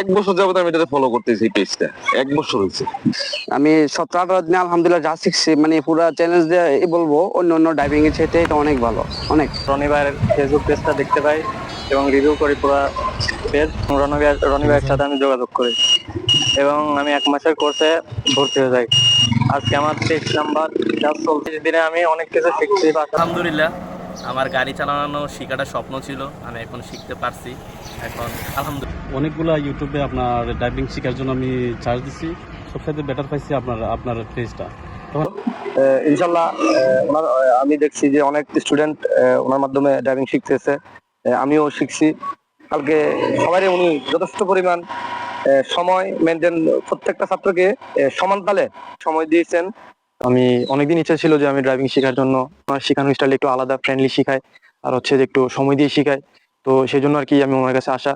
এক বছর যাবত আমি এটাতে ফলো করতেছি এই পেজটা এক বছর হয়েছে। আমি সতেরো আঠারো দিনে আলহামদুলিল্লাহ যা শিখছি মানে পুরো চ্যালেঞ্জ দিয়ে বলব অন্য অন্য ডাইভিং এর সাথে এটা অনেক ভালো অনেক। রনিবার ফেসবুক পেজটা দেখতে পাই এবং রিভিউ করি পুরো পেজ রনিবার রনিবাইয়ের সাথে আমি যোগাযোগ করি এবং আমি এক মাসের কোর্সে ভর্তি হয়ে যাই। আজকে আমার টেক্সট নাম্বার যা চলছে দিনে আমি অনেক কিছু শিখছি আলহামদুলিল্লাহ। আমার গাড়ি চালানো শেখাটা স্বপ্ন ছিল আমি এখন শিখতে পারছি। এখন আলহামদুলিল্লাহ। অনেকগুলা ইউটিউবে আপনার ডাইভিং শেখার জন্য আমি চার্জ দিচ্ছি সবসাথে বেটার পাইছি আপনার আপনার পেজটা ইনশাল্লাহ ওনার আমি দেখছি যে অনেক স্টুডেন্ট ওনার মাধ্যমে ড্রাইভিং শিখতেছে। আমিও শিখছি। কালকে সবারই উনি যথেষ্ট পরিমাণ আহ, সময় মেনটেন প্রত্যেকটা ছাত্রকে সমান তালে সময় দিয়েছেন। আমি অনেকদিন ইচ্ছা ছিল যে আমি ড্রাইভিং শেখার জন্য, আমার শেখানোর স্টাইল একটু আলাদা ফ্রেন্ডলি শেখায়, আর হচ্ছে যে একটু সময় দিয়ে শেখায়। তো সেই জন্য আর কি আমি ওনার কাছে আসা।